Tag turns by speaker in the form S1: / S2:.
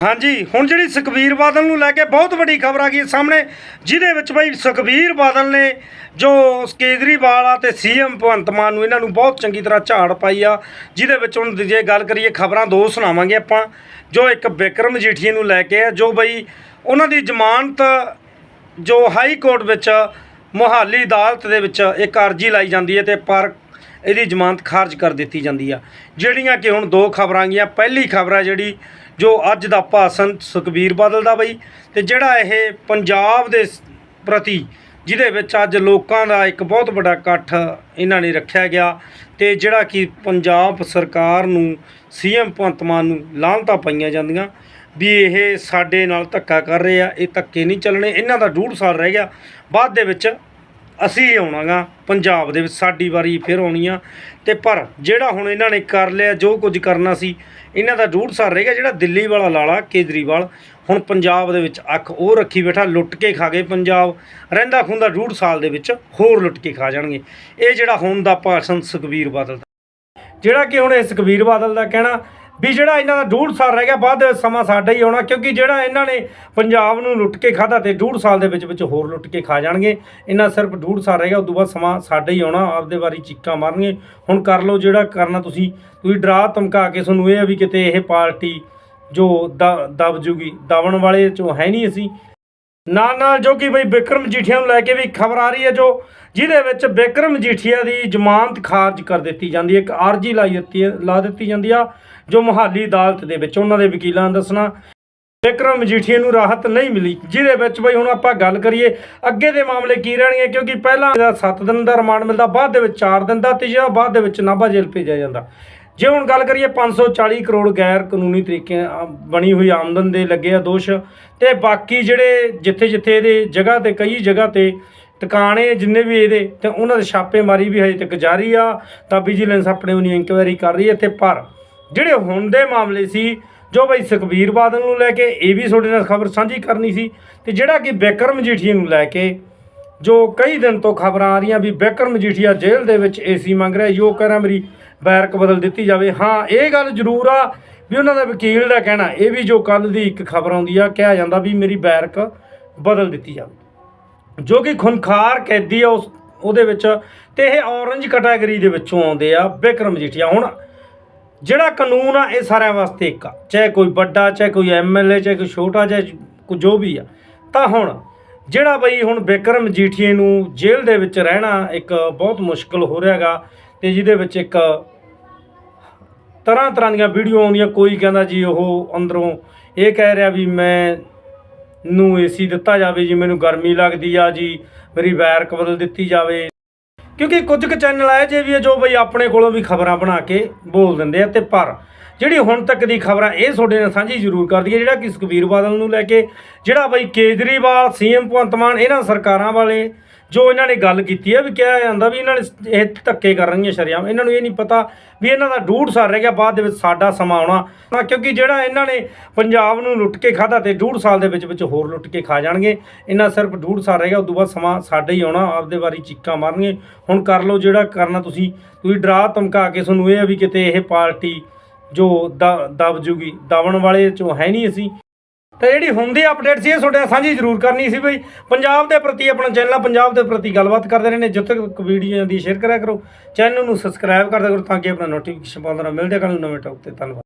S1: ਹਾਂਜੀ, ਹੁਣ ਜਿਹੜੀ ਸੁਖਬੀਰ ਬਾਦਲ ਨੂੰ ਲੈ ਕੇ ਬਹੁਤ ਵੱਡੀ ਖਬਰ ਆ ਗਈ ਸਾਹਮਣੇ, ਜਿਹਦੇ ਵਿੱਚ ਬਈ ਸੁਖਬੀਰ ਬਾਦਲ ਨੇ ਜੋ ਕੇਜਰੀਵਾਲ ਆ ਤੇ ਸੀਐਮ ਭਗਵੰਤ ਮਾਨ ਨੂੰ ਇਹਨਾਂ ਨੂੰ ਬਹੁਤ ਚੰਗੀ ਤਰ੍ਹਾਂ ਝਾੜ ਪਾਈ ਆ, ਜਿਹਦੇ ਵਿੱਚ ਹੁਣ ਜੇ ਗੱਲ ਕਰੀਏ ਖਬਰਾਂ ਦੋ ਸੁਣਾਵਾਂਗੇ ਆਪਾਂ, ਜੋ ਇੱਕ ਬਿਕਰਮ ਜੀਠੀਏ ਨੂੰ ਲੈ ਕੇ ਆ, ਜੋ ਬਈ ਉਹਨਾਂ ਦੀ ਜ਼ਮਾਨਤ ਜੋ ਹਾਈ ਕੋਰਟ ਵਿੱਚ ਮੁਹਾਲੀ ਅਦਾਲਤ ਦੇ ਵਿੱਚ ਇੱਕ ਅਰਜੀ ਲਾਈ ਜਾਂਦੀ ਹੈ ਤੇ ਪਰ ਇਹਦੀ ਜ਼ਮਾਨਤ ਖਾਰਜ ਕਰ ਦਿੱਤੀ ਜਾਂਦੀ ਆ। ਜਿਹੜੀਆਂ ਕਿ ਹੁਣ ਦੋ ਖਬਰਾਂ ਗਈਆਂ ਪਹਿਲੀ ਖਬਰ ਆ ਜਿਹੜੀ ਜੋ ਅੱਜ ਦਾ ਭਾਸ਼ਣ ਸੁਖਬੀਰ ਬਾਦਲ ਦਾ ਬਈ, ਤੇ ਜਿਹੜਾ ਇਹ ਪੰਜਾਬ ਦੇ ਪ੍ਰਤੀ ਜਿਹਦੇ ਵਿੱਚ ਅੱਜ ਲੋਕਾਂ ਦਾ ਇੱਕ ਬਹੁਤ ਵੱਡਾ ਇਕੱਠ ਇਹਨਾਂ ਨੇ ਰੱਖਿਆ ਗਿਆ, ਤੇ ਜਿਹੜਾ ਕਿ ਪੰਜਾਬ ਸਰਕਾਰ ਨੂੰ, ਸੀਐਮ ਭਗਵੰਤ ਮਾਨ ਨੂੰ ਲਾਹਨਤਾਂ ਪਾਈਆਂ ਜਾਂਦੀਆਂ, ਵੀ ਇਹ ਸਾਡੇ ਨਾਲ ਧੱਕਾ ਕਰ ਰਹੇ ਆ, ਇਹ ਧੱਕੇ ਨਹੀਂ ਚੱਲਣੇ, ਇਹਨਾਂ ਦਾ ਡੂਢ ਸਾਲ ਰਹਿ ਗਿਆ, ਬਾਅਦ ਦੇ ਵਿੱਚ ਅਸੀਂ ਆਉਣਾਗਾ, ਪੰਜਾਬ ਦੇ ਵਿੱਚ ਸਾਡੀ ਵਾਰੀ ਫਿਰ ਆਉਣੀ ਆ। ਤੇ ਪਰ ਜਿਹੜਾ ਹੁਣ ਇਹਨਾਂ ਨੇ ਕਰ ਲਿਆ, ਜੋ ਕੁਝ ਕਰਨਾ ਸੀ, ਇਹਨਾਂ ਦਾ ਡੂਢ ਸਾਲ ਰਹੇਗਾ ਜਿਹੜਾ ਦਿੱਲੀ ਵਾਲਾ ਲਾਲਾ ਕੇਜਰੀਵਾਲ। ਹੁਣ ਪੰਜਾਬ ਦੇ ਵਿੱਚ ਅੱਖ ਉਹ ਰੱਖੀ ਬੈਠਾ, ਲੁੱਟ ਕੇ ਖਾ ਗਏ ਪੰਜਾਬ। ਰਹਿੰਦਾ ਖੁੰਦਾ ਡੂਢ ਸਾਲ ਦੇ ਵਿੱਚ ਹੋਰ ਲੁੱਟ ਕੇ ਖਾ ਜਾਣਗੇ। ਇਹ ਜਿਹੜਾ ਹੁਣ ਦਾ ਭਾਸ਼ਣ ਸੁਖਬੀਰ ਬਾਦਲ ਦਾ। ਜਿਹੜਾ ਕਿ ਹੁਣ ਇਹ ਸੁਖਬੀਰ ਬਾਦਲ ਦਾ ਕਹਿਣਾ ਵੀ ਜਿਹੜਾ ਇਹਨਾਂ ਦਾ ਡੂਢ ਸਾਲ ਰਹਿ ਗਿਆ ਬਾਅਦ ਸਮਾਂ ਸਾਡਾ ਹੀ ਆਉਣਾ, ਕਿਉਂਕਿ ਜਿਹੜਾ ਇਹਨਾਂ ਨੇ ਪੰਜਾਬ ਨੂੰ ਲੁੱਟ ਕੇ ਖਾਦਾ ਤੇ ਡੂਢ ਸਾਲ ਦੇ ਵਿੱਚ ਵਿੱਚ ਹੋਰ ਲੁੱਟ ਕੇ ਖਾ ਜਾਣਗੇ, ਇਹਨਾਂ ਸਿਰਫ ਡੂਢ ਸਾਲ ਰਹਿ ਗਿਆ ਉਦੋਂ ਬਾਅਦ ਸਮਾਂ ਸਾਡਾ ਹੀ ਆਉਣਾ, ਆਪਦੇ ਵਾਰੀ ਚੀਕਾਂ ਮਾਰਨਗੇ। ਹੁਣ ਕਰ ਲਓ ਜਿਹੜਾ ਕਰਨਾ ਤੁਸੀਂ ਤੁਸੀਂ ਡਰਾ ਧਮਕਾ ਕੇ ਤੁਹਾਨੂੰ ਇਹ ਆ ਵੀ ਕਿਤੇ ਇਹ ਪਾਰਟੀ ਜੋ ਦ- ਦਬ ਜੂਗੀ, ਦਬਣ ਵਾਲੇ ਚੋਂ ਹੈ ਨਹੀਂ ਅਸੀਂ। ਨਾਲ ਨਾਲ ਜੋ ਕਿ ਬਈ ਬਿਕਰਮ ਜੀਠੀਆ ਨੂੰ ਲੈ ਕੇ ਵੀ ਖਬਰ ਆ ਰਹੀ ਹੈ, ਜੋ ਜਿਹਦੇ ਵਿੱਚ ਬਿਕਰਮ ਜੀਠੀਆ ਦੀ ਜ਼ਮਾਨਤ ਖਾਰਜ ਕਰ ਦਿੱਤੀ ਜਾਂਦੀ ਹੈ, ਇੱਕ ਅਰਜੀ ਲਾਈ ਦਿੱਤੀ ਲਾ ਦਿੱਤੀ ਜਾਂਦੀ ਆ। ਜੋ ਮੁਹਾਲੀ ਅਦਾਲਤ ਦੇ ਵਿੱਚ ਉਹਨਾਂ ਦੇ ਵਕੀਲਾਂ ਨੇ ਦੱਸਣਾ ਬਿਕਰਮ ਮਜੀਠੀਆ ਨੂੰ ਰਾਹਤ ਨਹੀਂ ਮਿਲੀ। ਜਿਹਦੇ ਵਿੱਚ ਬਈ ਹੁਣ ਆਪਾਂ ਗੱਲ ਕਰੀਏ, ਅੱਗੇ ਦੇ ਮਾਮਲੇ ਕੀ ਰਹਿਣਗੇ? ਕਿਉਂਕਿ ਪਹਿਲਾਂ ਇਹਦਾ 7 ਦਿਨ ਦਾ ਰਿਮਾਂਡ ਮਿਲਦਾ, ਬਾਅਦ ਦੇ ਵਿੱਚ 4 ਦਿਨ ਦਾ ਤੇ ਜਿਹੜਾ ਬਾਅਦ ਦੇ ਵਿੱਚ ਨਾਭਾ ਜੇਲ੍ਹ ਭੇਜਿਆ ਜਾਂਦਾ। ਜੇ ਹੁਣ ਗੱਲ ਕਰੀਏ 540 ਕਰੋੜ ਗੈਰ ਕਾਨੂੰਨੀ ਤਰੀਕੇ ਬਣੀ ਹੋਈ ਆਮਦਨ ਦੇ ਲੱਗੇ ਆ ਦੋਸ਼, ਤੇ ਬਾਕੀ ਜਿਹੜੇ ਜਿੱਥੇ ਜਿੱਥੇ ਇਹਦੇ ਜਗ੍ਹਾ ਤੇ, ਕਈ ਜਗ੍ਹਾ ਤੇ ਟਿਕਾਣੇ ਜਿੰਨੇ ਵੀ ਇਹਦੇ, ਤੇ ਉਹਨਾਂ ਦੇ ਛਾਪੇਮਾਰੀ ਵੀ ਹਜੇ ਤੱਕ ਜਾਰੀ ਆ, ਤਾਂ ਵਿਜੀਲੈਂਸ ਆਪਣੇ ਉਹਨੀ ਇਨਕੁਆਇਰੀ ਕਰ ਰਹੀ ਹੈ ਤੇ ਪਰ ਜਿਹੜੇ ਹੁਣ ਦੇ ਮਾਮਲੇ ਸੀ, ਜੋ ਬਈ ਸੁਖਬੀਰ ਬਾਦਲ ਨੂੰ ਲੈ ਕੇ, ਇਹ ਵੀ ਤੁਹਾਡੇ ਨਾਲ ਖਬਰ ਸਾਂਝੀ ਕਰਨੀ ਸੀ, ਤੇ ਜਿਹੜਾ ਕਿ ਬਿਕਰਮ ਮਜੀਠੀਆ ਨੂੰ ਲੈ ਕੇ, ਜੋ ਕਈ ਦਿਨ ਤੋਂ ਖਬਰਾਂ ਆ ਰਹੀਆਂ ਵੀ ਬਿਕਰਮ ਮਜੀਠੀਆ ਜੇਲ੍ਹ ਦੇ ਵਿੱਚ ਏਸੀ ਮੰਗ ਰਿਹਾ ਜੋ ਕਹਿ ਰਿਹਾ ਮੇਰੀ ਬੈਰਕ ਬਦਲ ਦਿੱਤੀ ਜਾਵੇ। ਹਾਂ, ਇਹ ਗੱਲ ਜ਼ਰੂਰ ਆ ਵੀ ਉਹਨਾਂ ਦਾ ਵਕੀਲ ਦਾ ਕਹਿਣਾ, ਇਹ ਵੀ ਜੋ ਕੱਲ ਦੀ ਇੱਕ ਖਬਰ ਆਉਂਦੀ ਆ, ਕਿਹਾ ਜਾਂਦਾ ਵੀ ਮੇਰੀ ਬੈਰਕ ਬਦਲ ਦਿੱਤੀ ਜਾਵੇ। ਜੋ ਕਿ ਖੁਨਖਾਰ ਕੈਦੀ ਆ ਉਸ, ਉਹਦੇ ਵਿੱਚ, ਤੇ ਇਹ ਔਰੰਜ ਕੈਟਾਗਰੀ ਦੇ ਵਿੱਚੋਂ ਆਉਂਦੇ ਆ ਬਿਕਰਮ ਮਜੀਠੀਆ ਹੁਣ ਜਿਹੜਾ ਕਾਨੂੰਨ ਆ, ਇਹ ਸਾਰਿਆਂ ਵਾਸਤੇ ਇੱਕ ਆ। ਚਾਹੇ ਕੋਈ ਵੱਡਾ, ਚਾਹੇ ਕੋਈ ਐਮਐਲਏ ਚਾਹੇ ਕੋਈ ਛੋਟਾ, ਚਾਹੇ ਕੋਈ ਜੋ ਵੀ ਆ। ਤਾਂ ਹੁਣ ਜਿਹੜਾ ਬਈ ਹੁਣ ਬਿਕਰਮ ਜੀਠੀਏ ਨੂੰ ਜੇਲ੍ਹ ਦੇ ਵਿੱਚ ਰਹਿਣਾ ਇੱਕ ਬਹੁਤ ਮੁਸ਼ਕਲ ਹੋ ਰਿਹਾਗਾ ਤੇ ਜਿਹਦੇ ਵਿੱਚ ਇੱਕ ਤਰ੍ਹਾਂ ਤਰ੍ਹਾਂ ਦੀਆਂ ਵੀਡੀਓ ਆਉਂਦੀਆਂ, ਕੋਈ ਕਹਿੰਦਾ ਜੀ ਉਹ ਅੰਦਰੋਂ ਇਹ ਕਹਿ ਰਿਹਾ ਵੀ ਮੈਂ ਨੂੰ ਏਸੀ ਦਿੱਤਾ ਜਾਵੇ ਜੀ, ਮੈਨੂੰ ਗਰਮੀ ਲੱਗਦੀ ਆ ਜੀ, ਮੇਰੀ ਵਾਇਰ ਬਦਲ ਦਿੱਤੀ ਜਾਵੇ। ਕਿਉਂਕਿ ਕੁਝ ਕੁ ਚੈਨਲ ਆਏ ਜੇ ਵੀ ਆ ਜੋ ਬਈ ਆਪਣੇ ਕੋਲੋਂ ਵੀ ਖਬਰਾਂ ਬਣਾ ਕੇ ਬੋਲ ਦਿੰਦੇ ਆ ਤੇ ਪਰ ਜਿਹੜੀ ਹੁਣ ਤੱਕ ਦੀ ਖਬਰਾਂ ਇਹ ਤੁਹਾਡੇ ਨਾਲ ਸਾਂਝੀ ਜ਼ਰੂਰ ਕਰਦੀ ਹੈ ਜਿਹੜਾ ਕਿ ਸੁਖਬੀਰ ਬਾਦਲ ਨੂੰ ਲੈ ਕੇ, ਜਿਹੜਾ ਬਈ ਕੇਜਰੀਵਾਲ, ਸੀਐਮ ਭਗਵੰਤ ਮਾਨ, ਇਹਨਾਂ ਸਰਕਾਰਾਂ ਵਾਲੇ ਜੋ ਇਹਨਾਂ ਨੇ ਗੱਲ ਕੀਤੀ ਹੈ ਵੀ ਕਿਹਾ ਜਾਂਦਾ ਵੀ ਇਹਨਾਂ ਨੇ ਇਹ ਧੱਕੇ ਕਰ ਰਹੀਆਂ ਸ਼ਰਿਆਮ। ਇਹਨਾਂ ਨੂੰ ਇਹ ਨਹੀਂ ਪਤਾ ਵੀ ਇਹਨਾਂ ਦਾ ਡੂਢ ਸਾਲ ਰਹਿ ਗਿਆ, ਬਾਅਦ ਦੇ ਵਿੱਚ ਸਾਡਾ ਸਮਾਂ ਆਉਣਾ। ਨਾ ਕਿਉਂਕਿ ਜਿਹੜਾ ਇਹਨਾਂ ਨੇ ਪੰਜਾਬ ਨੂੰ ਲੁੱਟ ਕੇ ਖਾਦਾ ਤੇ ਡੂਢ ਸਾਲ ਦੇ ਵਿੱਚ ਵਿੱਚ ਹੋਰ ਲੁੱਟ ਕੇ ਖਾ ਜਾਣਗੇ, ਇਹਨਾਂ ਸਿਰਫ ਡੂਢ ਸਾਲ ਰਹਿ ਗਿਆ, ਉਦੋਂ ਬਾਅਦ ਸਮਾਂ ਸਾਡਾ ਹੀ ਆਉਣਾ, ਆਪਦੇ ਵਾਰੀ ਚੀਕਾਂ ਮਾਰਨਗੇ। ਹੁਣ ਕਰ ਲਓ ਜਿਹੜਾ ਕਰਨਾ ਤੁਸੀਂ ਤੁਸੀਂ ਡਰਾ ਧਮਕਾ ਕੇ ਤੁਹਾਨੂੰ ਇਹ ਆ ਵੀ ਕਿਤੇ ਇਹ ਪਾਰਟੀ ਜੋ ਦ- ਦਬ ਜੂਗੀ, ਦਬਣ ਵਾਲੇ ਚੋਂ ਹੈ ਨਹੀਂ ਅਸੀਂ। ਤੇ ਜਿਹੜੀ ਹੁੰਦੀ ਅਪਡੇਟ ਸੀ, ਇਹ ਤੁਹਾਡੇ ਨਾਲ ਸਾਂਝੀ ਜ਼ਰੂਰ ਕਰਨੀ ਸੀ ਬਈ। ਪੰਜਾਬ ਦੇ ਪ੍ਰਤੀ ਆਪਣਾ ਚੈਨਲ ਆ, ਪੰਜਾਬ ਦੇ ਪ੍ਰਤੀ ਗੱਲਬਾਤ ਕਰਦੇ ਰਹਿੰਦੇ ਨੇ। ਜਿੱਥੇ ਤੱਕ ਵੀਡੀਓ ਦੀ ਸ਼ੇਅਰ ਕਰਿਆ ਕਰੋ ਚੈਨਲ ਨੂੰ ਸਬਸਕ੍ਰਾਈਬ ਕਰਦਿਆ ਕਰੋ ਤਾਂ ਕਿ ਆਪਣਾ ਨੋਟੀਫਿਕੇਸ਼ਨ ਪਾਉਂਦਾ ਰਹੇ ਮਿਲਦੇ ਕੱਲ ਨੂੰ ਨਵੇਂ ਟੌਪ ਤੇ ਧੰਨਵਾਦ।